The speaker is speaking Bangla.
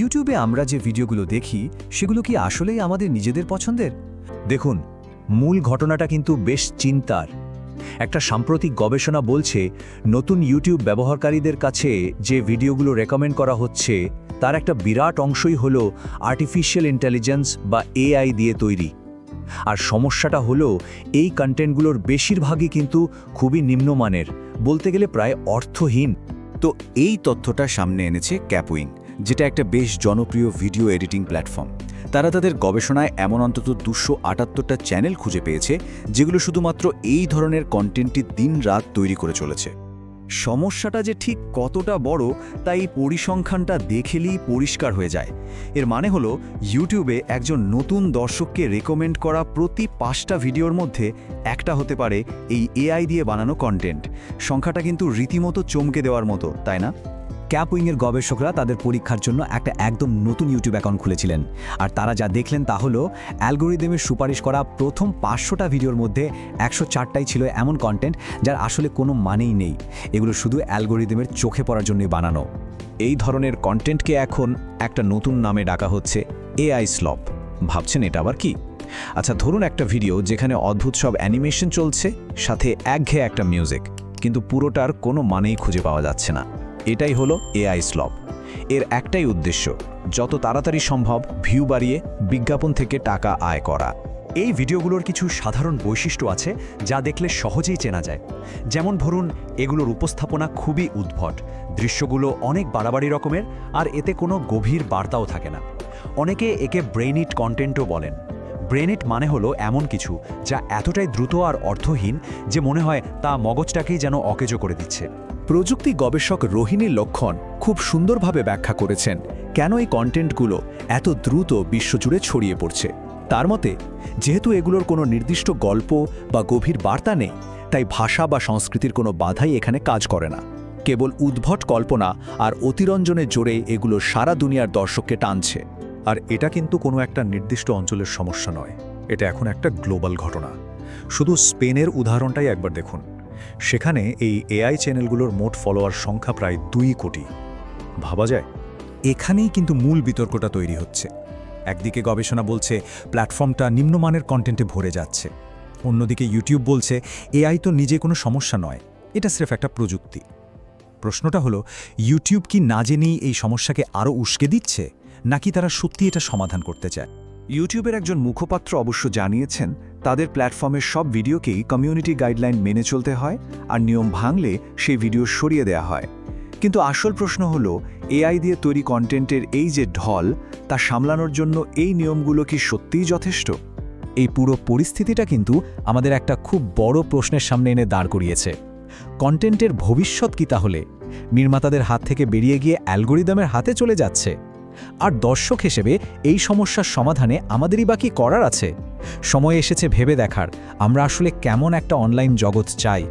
ইউটিউবে আমরা যে ভিডিওগুলো দেখি, সেগুলো কি আসলেই আমাদের নিজেদের পছন্দের? দেখুন, মূল ঘটনাটা কিন্তু বেশ চিন্তার। একটা সাম্প্রতিক গবেষণা বলছে, নতুন ইউটিউব ব্যবহারকারীদের কাছে যে ভিডিওগুলো রেকমেন্ড করা হচ্ছে, তার একটা বিরাট অংশই হল আর্টিফিশিয়াল ইন্টেলিজেন্স বা এআই দিয়ে তৈরি। আর সমস্যাটা হলো, এই কন্টেন্টগুলোর বেশিরভাগই কিন্তু খুবই নিম্নমানের, বলতে গেলে প্রায় অর্থহীন। তো এই তথ্যটা সামনে এনেছে ক্যাপউইং যেটা একটা বেশ জনপ্রিয় ভিডিও এডিটিং প্ল্যাটফর্ম। তারা তাদের গবেষণায় এমন অন্তত দুশো আটাত্তরটা চ্যানেল খুঁজে পেয়েছে, যেগুলো শুধুমাত্র এই ধরনের কন্টেন্টটি দিন রাত তৈরি করে চলেছে। সমস্যাটা যে ঠিক কতটা বড় তাই পরিসংখ্যানটা দেখেলেই পরিষ্কার হয়ে যায়। এর মানে হলো ইউটিউবে একজন নতুন দর্শককে রেকমেন্ড করা প্রতি পাঁচটা ভিডিওর মধ্যে একটা হতে পারে এই এআই দিয়ে বানানো কন্টেন্ট সংখ্যাটা কিন্তু রীতিমতো চমকে দেওয়ার মতো, তাই না? ক্যাপউইংয়ের গবেষকরা তাদের পরীক্ষার জন্য একটা একদম নতুন ইউটিউব অ্যাকাউন্ট খুলেছিলেন। আর তারা যা দেখলেন তা হলো, অ্যালগোরিদমের সুপারিশ করা প্রথম পাঁচশোটা ভিডিওর মধ্যে একশো চারটাই ছিল এমন কন্টেন্ট যার আসলে কোনো মানেই নেই। এগুলো শুধু অ্যালগোরিদমের চোখে পড়ার জন্যই বানানো। এই ধরনের কন্টেন্টকে এখন একটা নতুন নামে ডাকা হচ্ছে এআই স্লপ ভাবছেন এটা আবার কি? আচ্ছা ধরুন একটা ভিডিও যেখানে অদ্ভুত সব অ্যানিমেশন চলছে, সাথে একঘেয়ে একটা মিউজিক কিন্তু পুরোটার কোনো মানেই খুঁজে পাওয়া যাচ্ছে না। এটাই হলো এআই স্লপ এর একটাই উদ্দেশ্য, যত তাড়াতাড়ি সম্ভব ভিউ বাড়িয়ে বিজ্ঞাপন থেকে টাকা আয় করা। এই ভিডিওগুলোর কিছু সাধারণ বৈশিষ্ট্য আছে যা দেখলে সহজেই চেনা যায়। যেমন ধরুন, এগুলোর উপস্থাপনা খুবই উদ্ভট, দৃশ্যগুলো অনেক বাড়াবাড়ি রকমের, আর এতে কোনো গভীর বার্তাও থাকে না। অনেকে একে ব্রেইনিট কন্টেন্টও বলেন। ব্রেনিট মানে হলো এমন কিছু যা এতটাই দ্রুত আর অর্থহীন যে মনে হয় তা মগজটাকেই যেন অকেজো করে দিচ্ছে। প্রযুক্তি গবেষক রোহিণী লক্ষণ খুব সুন্দরভাবে ব্যাখ্যা করেছেন, কেন এই কন্টেন্টগুলো এত দ্রুত বিশ্বজুড়ে ছড়িয়ে পড়ছে। তার মতে, যেহেতু এগুলোর কোনো নির্দিষ্ট গল্প বা গভীর বার্তা নেই, তাই ভাষা বা সংস্কৃতির কোনো বাধাই এখানে কাজ করে না। কেবল উদ্ভট কল্পনা আর অতিরঞ্জনের জোরে এগুলো সারা দুনিয়ার দর্শককে টানছে। আর এটা কিন্তু কোনো একটা নির্দিষ্ট অঞ্চলের সমস্যা নয়। এটা এখন একটা গ্লোবাল ঘটনা। শুধু স্পেনের উদাহরণটাই একবার দেখুন। সেখানে এই এআই চ্যানেলগুলোর মোট ফলোয়ার সংখ্যা প্রায় দুই কোটি। ভাবা যায়, এখানেই কিন্তু মূল বিতর্কটা তৈরি হচ্ছে। একদিকে গবেষণা বলছে প্ল্যাটফর্মটা নিম্নমানের কন্টেন্টে ভরে যাচ্ছে। অন্যদিকে ইউটিউব বলছে এআই তো নিজে কোনো সমস্যা নয়, এটা স্রেফ একটা প্রযুক্তি। প্রশ্নটা হলো ইউটিউব কি না জেনেই এই সমস্যাকে আরও উস্কে দিচ্ছে, নাকি তারা সত্যি এটা সমাধান করতে চায়? ইউটিউবের একজন মুখপাত্র অবশ্য জানিয়েছেন তাদের প্ল্যাটফর্মের সব ভিডিওকেই কমিউনিটি গাইডলাইন মেনে চলতে হয় আর নিয়ম ভাঙলে সেই ভিডিও সরিয়ে দেওয়া হয়। কিন্তু আসল প্রশ্ন হল এআই দিয়ে তৈরি কন্টেন্টের এই যে ঢল, তা সামলানোর জন্য এই নিয়মগুলো কি সত্যিই যথেষ্ট? এই পুরো পরিস্থিতিটা কিন্তু আমাদের একটা খুব বড় প্রশ্নের সামনে এনে দাঁড় করিয়েছে। কন্টেন্টের ভবিষ্যৎ কি তাহলে? নির্মাতাদের হাত থেকে বেরিয়ে গিয়ে অ্যালগোরিদমের হাতে চলে যাচ্ছে। আর দর্শক হিসেবে এই সমস্যার সমাধানে আমাদেরই বাকি করার আছে? সময় এসেছে ভেবে দেখার। আমরা আসলে কেমন একটা অনলাইন জগৎ চাই।